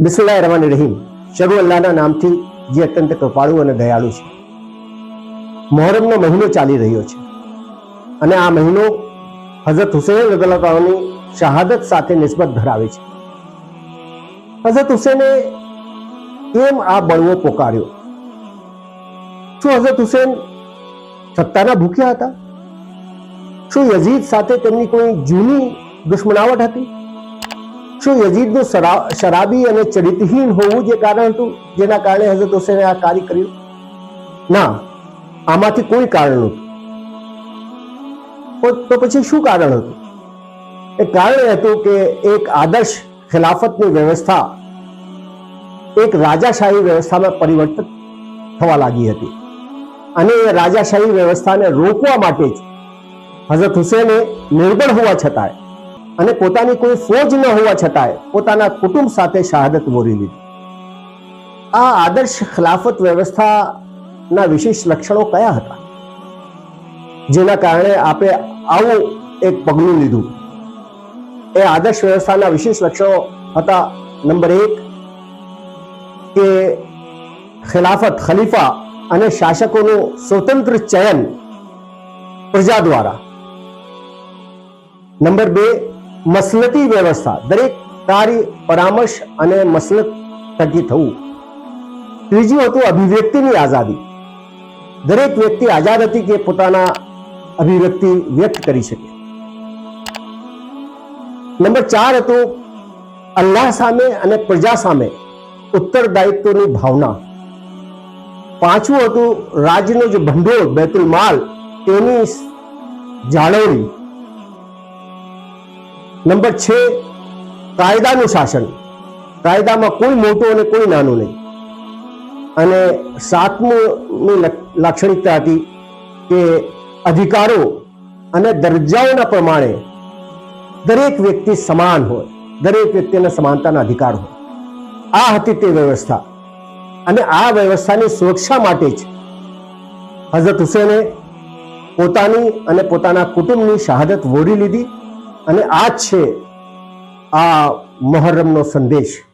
બિસ્મિલ્લાહ રહમાન રહીમ શરૂ અલ્લાહના નામથી જે અત્યંત કૃપાળુ અને દયાળુ છે. મોહરમનો મહિનો ચાલી રહ્યો છે. અને આ મહિનો હઝરત હુસૈન રદલાની શહાદત સાથે નિસ્બત ધરાવે છે. હઝરત હુસૈને કેમ આ બળવો પોકાર્યો. શું હઝરત હુસૈન સત્તાના ભૂખ્યા હતા? શું યઝીદ સાથે તેમની કોઈ જૂની દુશ્મનાવટ હતી? શું યઝીદનું શરાબી અને ચરિત્રહીન હોવું જે કારણ હતું? જેના કારણે હઝરત હુસેને આ કાર્ય કર્યું? ના, આમાંથી કોઈ કારણ નહોતું. તો- પછી શું કારણ હતું? એ કારણ હતું કે એક આદર્શ ખિલાફતની વ્યવસ્થા, એક રાજાશાહી વ્યવસ્થામાં પરિવર્તિત થવા લાગી હતી. અને એ રાજાશાહી વ્યવસ્થાને રોકવા માટે જ હઝરત હુસેને નિર્બળ હોવા છતાંય અને પોતાની કોઈ ફોજ ન હોવા છતાંય પોતાના કુટુંબ સાથે શહાદત મોરી લીધી. આ આદર્શ ખિલાફત વ્યવસ્થાના વિશેષ લક્ષણો કયા હતા? જેના કારણે આપણે આવું એક પગલું લીધું. એ આદર્શ વ્યવસ્થાના વિશેષ લક્ષણો હતા નંબર એક, કે ખિલાફત ખલીફા અને શાસકોનું સ્વતંત્ર ચયન પ્રજા દ્વારા. નંબર બે મસલતી વ્યવસ્થા, દરેક કાર્ય પરામર્શ અને મસલત થકી થવું. ત્રીજું હતું અભિવ્યક્તિની આઝાદી. દરેક વ્યક્તિ આઝાદ હતી કે પોતાના અભિવ્યક્તિ વ્યક્ત કરી શકે. નંબર ચાર હતું, અલ્લાહ સામે અને પ્રજા સામે ઉત્તરદાયિત્વની ભાવના. પાંચમું હતું રાજ્યનું જે ભંડોળ, બેતુલ માલ, તેની જાળવણી. નંબર છે, કાયદાનું શાસન. કાયદામાં કોઈ મોટું અને કોઈ નાનું નહીં. અને સાતમુંની લાક્ષણિકતા હતી કે અધિકારો અને દરજ્જાઓના પ્રમાણે દરેક વ્યક્તિ સમાન હોય, દરેક વ્યક્તિને સમાનતાના અધિકાર હોય. આ હતી તે વ્યવસ્થા. અને આ વ્યવસ્થાની સુરક્ષા માટે જ હઝરત હુસેને પોતાની અને પોતાના કુટુંબની શહાદત વોરી લીધી અને આ છે આ મોહર્રમનો સંદેશ.